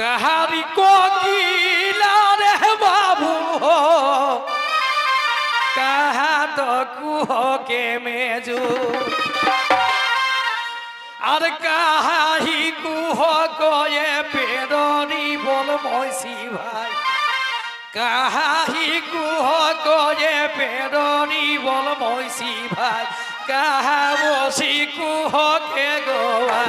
কাহারি কোকিলা রে বাবু কাহা তো কুহ কে মেজু। আর কাহাহি গুহ কয়ে পেরনি বল ময়সি ভাই। কাহাহি গুহ কয়ে পেরনি বল ময়সি ভাই। কাহা বসি কুহকে গোয়া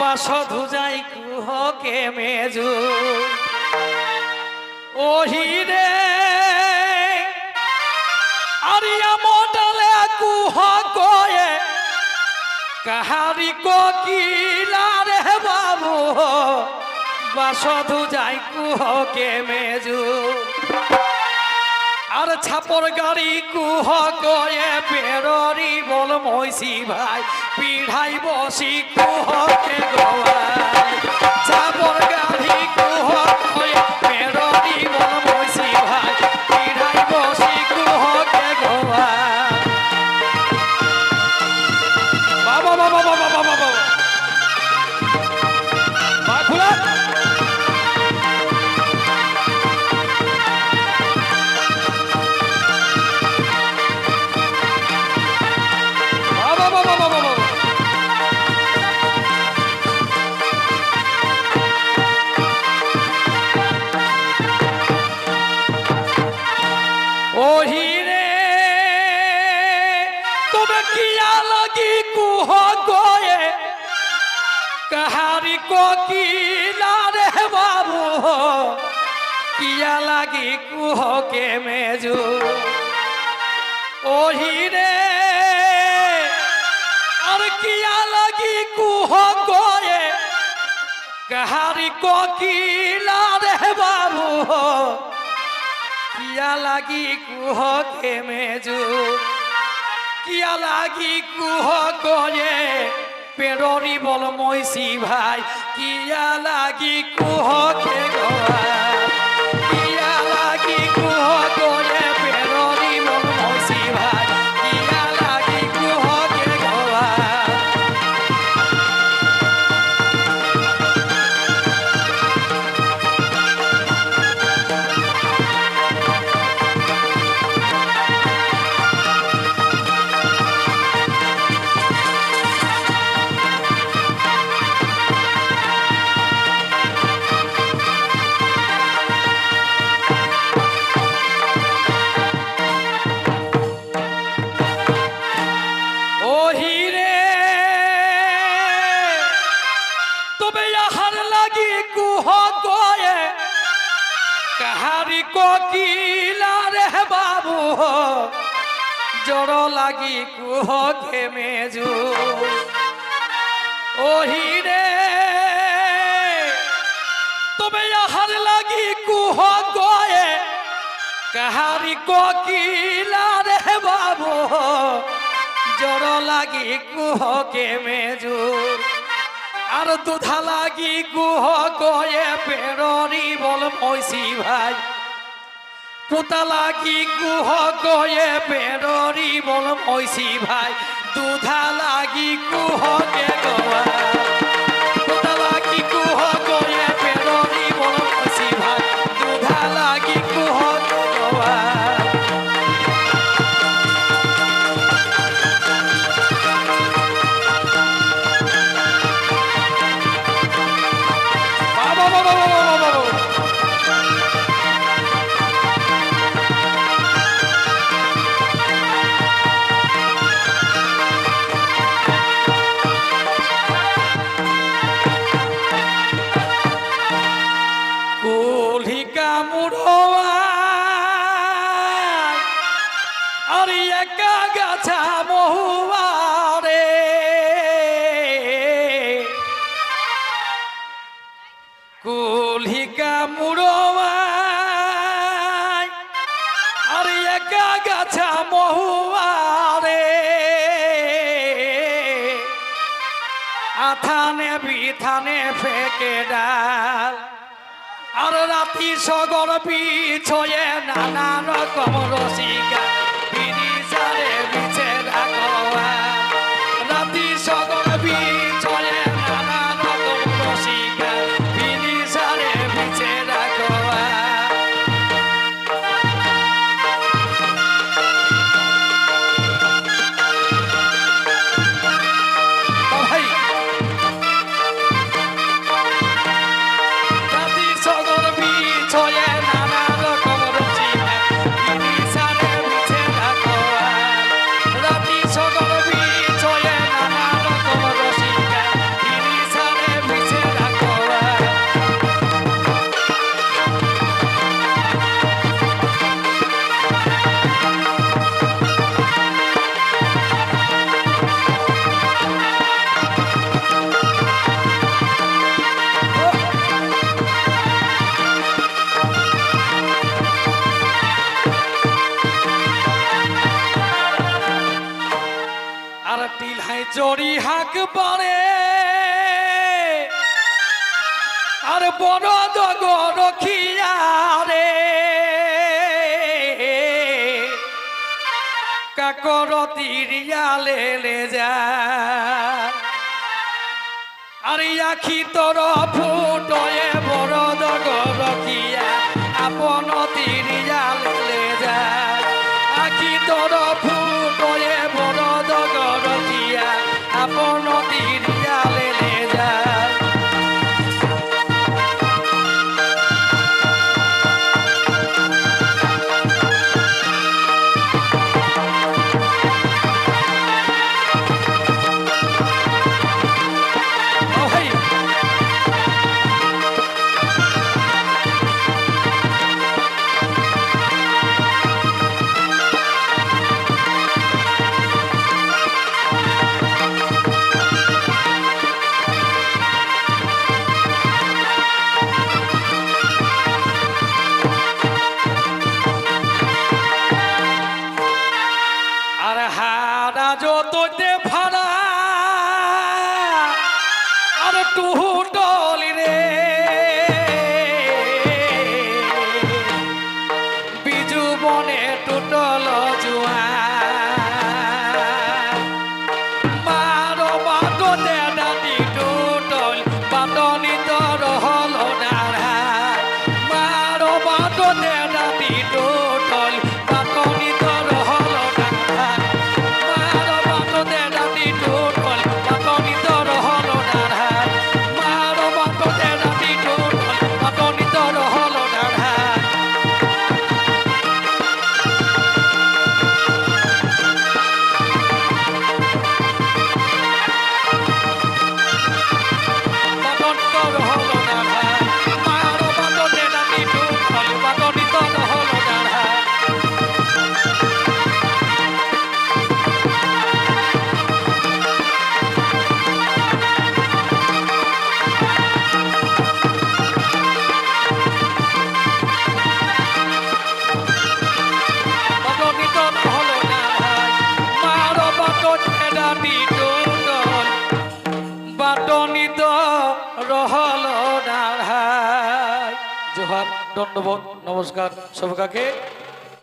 বাস ধুজাই কুহ কে মেজু? ওহি রে, আরিয়া মডালে কুহ গয়ে কাহারি কোকিলা রে বাবু? বাসধু যাই কুহ কে মেজু? আর ছাপর গাড়ি কুহ করে পেররি বল মৈশি ভাই পিঢ়াই বসি কুহকে গোয়াই ছাপর গাড়ি তবে কিয়া লাগি কুহ গয়ে। কাহারি কোকিলা রে বাবু? কিয়া লাগি কুহ কে মেজু? ওহি রে, আর কিয়া লাগি কুহ গয়ে। কাহারি কোকিলা রে বাবু? কিয়া লাগি কুহ কে মেজু? কিয়া লাগি কুহ করে পেররি বল মৈশি ভাই কিয়া লাগি কুহকে গোয়া কোকিলা রে বাবু, জড় লাগি কুহ কে মেজু ওহি রে তবে আহার লাগি কুহ গয়ে, কাহারি কোকিলা রে বাবু, জড় লাগি কুহ কে মেজু আর দুধা লাগি কুহ কয়ে পেররি বল মৈসি ভাই পুতা লাগি কুহ কয়ে পেররি বল মৈসি ভাই। দুধা লাগি কুহ কে আর একা গাছা মহুয়ারে কুলহিকা মুড়োয়াই, আর একা গাছা মহুয়ারে আথানে বিথানে ফেকে ডাল, আর রাতি সগর পিছয়ে নানা রকম রসিকা be. চড়ি হাক পরে। আর বড় জগর খিয়ারে। কাকর তিরিয়ালে লে যা আর ইয়াখি তোর ফুটয় Go 好 রহলো না জোহার দণ্ডবোধ নমস্কার সবকাকে